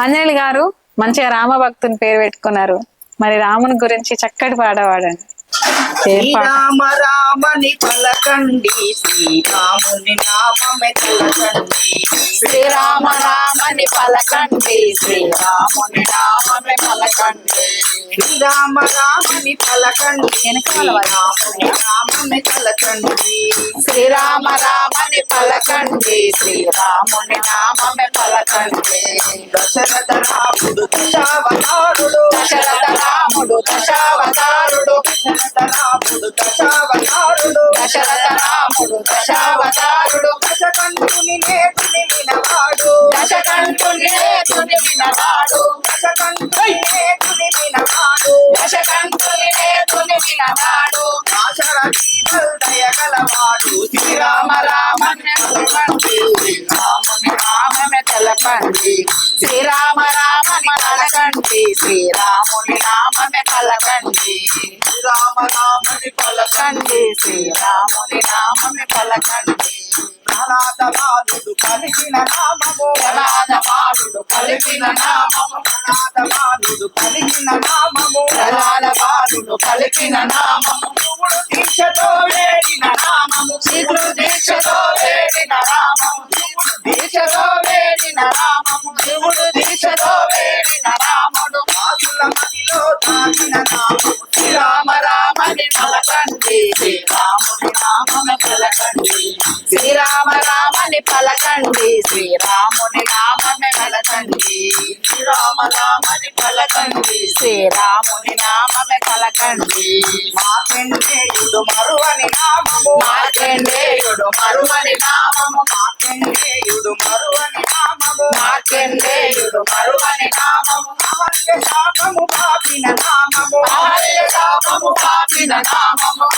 అంజలి గారు మంచిగా రామభక్తుని పేరు పెట్టుకున్నారు. మరి రాముని గురించి చక్కటి పాట పాడండి. ఏ పాట? శ్రీరామ రామని పలకండి శ్రీరాముని నామమే తలకండి శ్రీరామ రామని పలకండి. శ్రీరాముని నామమే పలకండి. శ్రీరామ రామని పలకండి. శ్రీరాముని నామమే తలకండి శ్రీరామ రామని పలకండి. శ్రీరాముని నామమే పలకండి. దశరథ రాముడు దశావతారుడు. దశరథ రాముడు దశావతారుడు. దశరథ రాముడు దశావతారుడు. దశరథ రాముడు దశావతారుడు. దశకంఠుని నేతుని వినవాడు. దశకంఠుని తుని వినవాడు దశకంఠుని నేతుని వినవాడు దశకంఠుని తుని వినవాడు శ్రీరామ రామని పలకండి శ్రీరాముని నామమే తెలపండి శ్రీరామ రామని పలకండి శ్రీరాముని నామమే శ్రీరామ రామని పలకండి శ్రీరాముని నామమే పలకండి ప్రహ్లాద బాలుడు పలికిన నామము. ప్రమాద బాలుడు కలిపిన నామము. ప్రహ్లాద బాలుడు పలికిన నామము. ప్రమాద బాలుడు కలిపిన నామము. శివుడు దీక్షతో వేడిన నామము. శీఘ్ర దీక్షతో వేడిన రామము శివుడు దీక్షతో వేడిన రామము శివుడు దీక్షతో వేడిన రాముడు రాజుల మదిలో దాగిన నామము. శ్రీరామ రామని పలకండి. శ్రీరాముని నామని పలకండి. శ్రీరామ రామని పలకండి. శ్రీరాముని నామని పలకండి. శ్రీరామ రామని పలకండి. శ్రీరాముని నామని పలకండి. మార్కండేయుడు మరువని నామము. మార్కండేయుడు మరువని నామము. మార్కండేయుడు మరువని నామము. మార్కండేయుడు మరువని నామము. అహల్య శాపము పాపిన నామము. ఆర్య శాపము పాపిన నామము.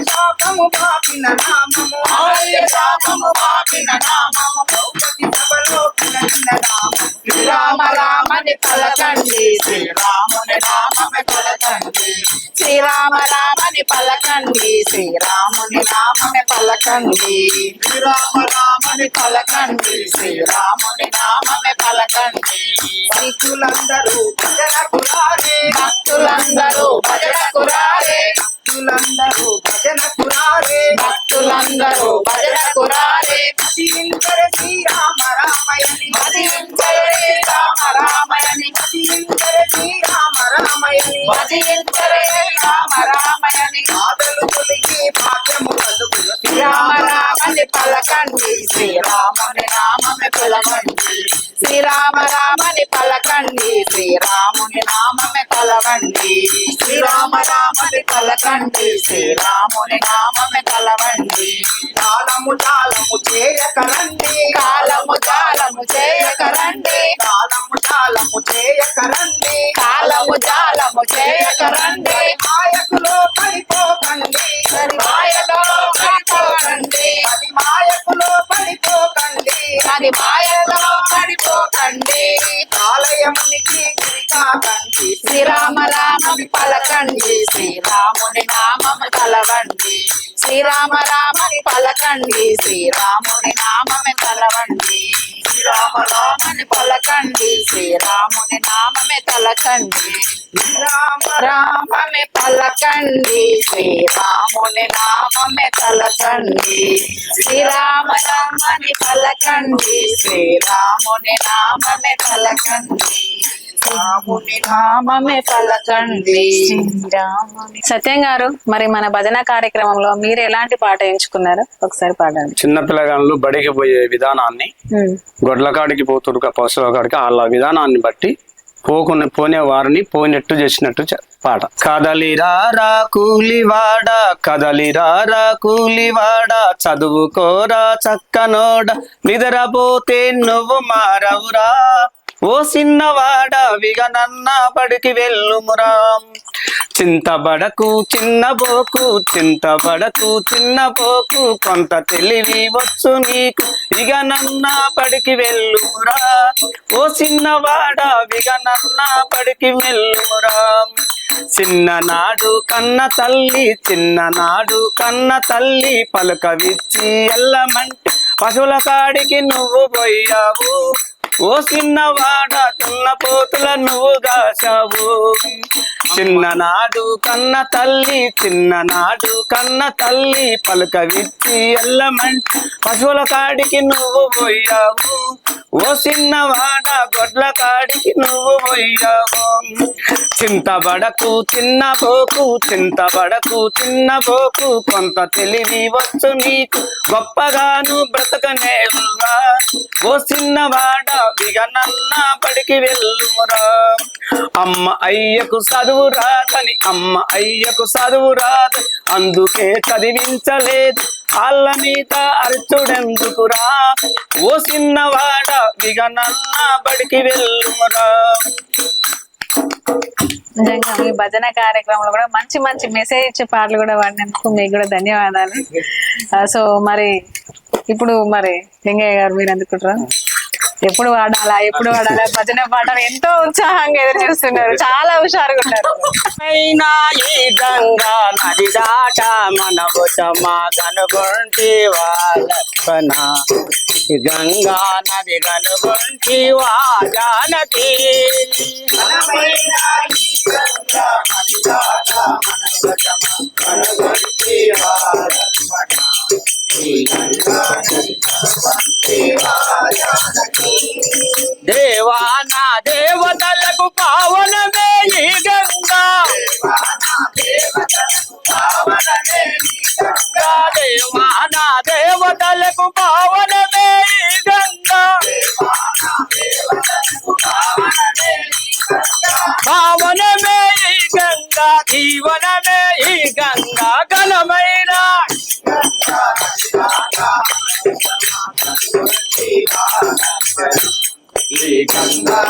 శాపము పాపిన నామము. ఆర్య శాపము పాపిన నామము. ద్రౌపది సభలో పిలచిన నామము. శ్రీరామ రామని పలకండి. శ్రీరాముని నామని పలకండి. శ్రీరామ రామని పలకండి. శ్రీరాముని నామని పలకండి. శ్రీరామ రామని పలకండి. శ్రీరాముని నామని పలకండి. భక్తులందరూ భజనకు రారే భక్తులందరూ భజనకు రారే భక్తులందరూ భజనకు రారే భక్తులందరూ భజనకు రారే భజించరే శ్రీరామ రామయని భజించరే రామ రామయని భజించరే శ్రీరామ రామయని భజించరే రామ రామయని బాధలు తొలిగి భాగ్యము కలుగును శ్రీరామ రామని పలకండి. శ్రీరాముని నామని పలకండి. శ్రీరామ రామని శ్రీరాముని నామమే కలవండి. శ్రీరామ రామని కలకండి. శ్రీరాముని నామమే కలవండి. కాలము జాలము చేయకరండి. కాలము జాలము చేయకరండి. కాలము జాలము చేయకరండి. కాలము జాలము చేయకరండి. శ్రీరామ రామని పలకండి. శ్రీరాముని నామమే కలవండి. శ్రీరామ రామని పలకండి. శ్రీరాముని నామమే తలకండి. రామ రామమే పలకండి. శ్రీరాముని నామమే తలకండి. శ్రీరామ రామని పలకండి. శ్రీరాముని నామమే పలకండి రాముని నామమే పలకండి. సత్యం గారు మరి మన భజన కార్యక్రమంలో మీరు ఎలాంటి పాట ఎంచుకున్నారు? ఒకసారి పాడండి. చిన్న పిల్లగాళ్ళు బడికి పోయే విధానాన్ని. గొడ్ల కాడికి పోతురు పశువుల కాడికి వాళ్ళ విధానాన్ని బట్టి పోకునే పోనే వారిని పోయినట్టు చేసినట్టు పాట. కదలిరారా కూలివాడ కదలిరారా కూలివాడ చదువుకోరా చక్కనోడ నిద్రపోతే నువ్వు మారవురా. ఓ చిన్నవాడ విగనన్న బడికి వెళ్ళుమురా చింతబడకు చిన్నబోకు చింతబడకు చిన్నబోకు కొంత తెలివి వచ్చు నీకు. ఇగ నన్న పడికి వెళ్ళురా ఓ చిన్నవాడ విగనన్న పడికి వెళ్ళురా చిన్ననాడు కన్న తల్లి చిన్ననాడు కన్న తల్లి పలక విచ్చి ఎల్లమంటే పశువుల కాడికి నువ్వు పోయావు. ఓ చిన్నవాడ చిన్న పోతుల నువ్వు చిన్ననాడు కన్న తల్లి చిన్ననాడు కన్న తల్లి పలుక విచ్చి ఎల్లమంటి పశువుల కాడికి నువ్వు పోయావు. ఓ చిన్నవాడ గొడ్ల కాడికి నువ్వు పోయావు చింతబడకు చిన్నబోకు చింతబడకు చిన్నబోకు కొంత తెలివి వచ్చు నీకు. గొప్పగాను బ్రతకనేవురా. ఓ చిన్నవాడ విగనన్న బడికి వెళ్ళుమురా. అమ్మ అయ్యకు చదువు రాదని అమ్మ అయ్యకు చదువు రాదని అందుకే చదివించలేదు. వాళ్ళ మీద అర్చుడెందుకురా ఓ చిన్నవాడ నన్న బడికి వెళ్ళుమురా నిజంగా మీ భజన కార్యక్రమంలో కూడా మంచి మంచి మెసేజ్ ఇచ్చే పాటలు కూడా వాడినందుకు మీకు కూడా ధన్యవాదాలు. సో మరి ఇప్పుడు మరి లింగయ్య గారు మీరు అందుకుంటారా ఎప్పుడు వాడాలా ఎప్పుడు వాడాలా భజన పాటలు ఎంతో ఉత్సాహంగా ఎదురు చూస్తున్నారు. చాలా హుషారుగా ఉన్నారు. అయినా ఈ గంగా నది దాట మన బుటమా కనుగొంటి గంగా నది కనుగొంటి వా జానకి దేవానా పావనమే ఈ గంగా జీవనమే ఈ గంగా ఘనమైన ఈ గంగా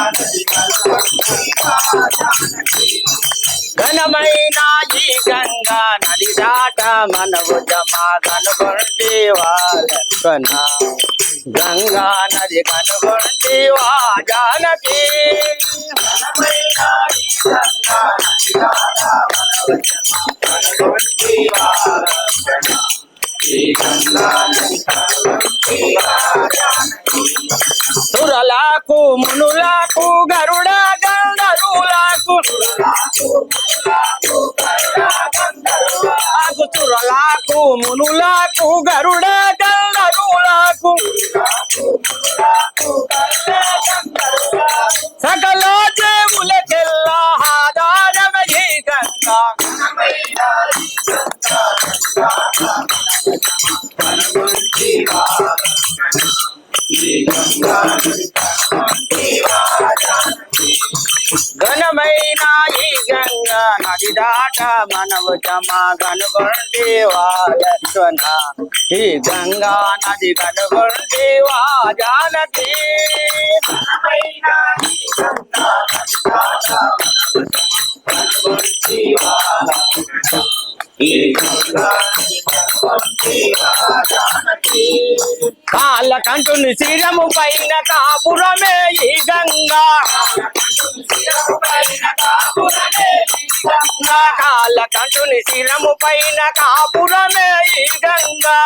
ఘనమైన ఈ గంగా నది దాట మనవు జమా కనుగొంటి వాళ్ళ గంగా నది కనుగొంటి వా జానకి. తురలాకు మునులాకు గరుడా గంధరులకు ఆకు చురలకు గరుడ గంధరులకు ఘనమైన ఈ గంగా నది దాట మనవు జమా కనుగొంటి వాయన ఈ గంగా నది కనుగొంటి వా జానకి కాళ్ళ అంటుంది శిరము పైన కాపురమే ఈ గంగా కాలకంటుని శిరము పైన కాపురమే ఈ గంగా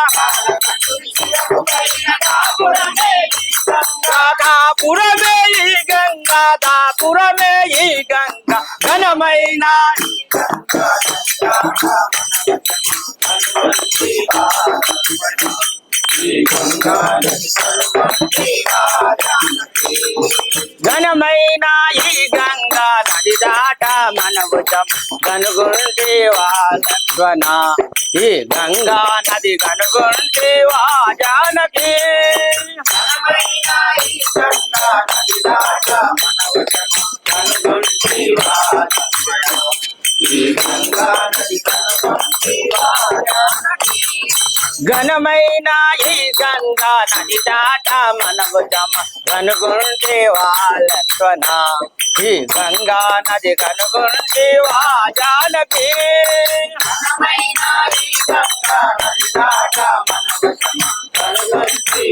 కాపురమే ఈ గంగా దాపురమే ఈ గంగా ఘనమైన Thank you. ఘనమైన ఈ గంగా నది దాట మనవు కనుగొంటే వాళ్ళ ఈ గంగా నది కనుగొంటే వా జానకి. ఘనమైన ఈ గంగా నది దాట ఘనమైన ఈ గంగా నది దాట మనము జమ కనుగొంటే వాళ్ళత్వన ఈ గంగా నది కనుగొంటే వా జానకి ఘనమైన ఈ గంగా కనుగొంటే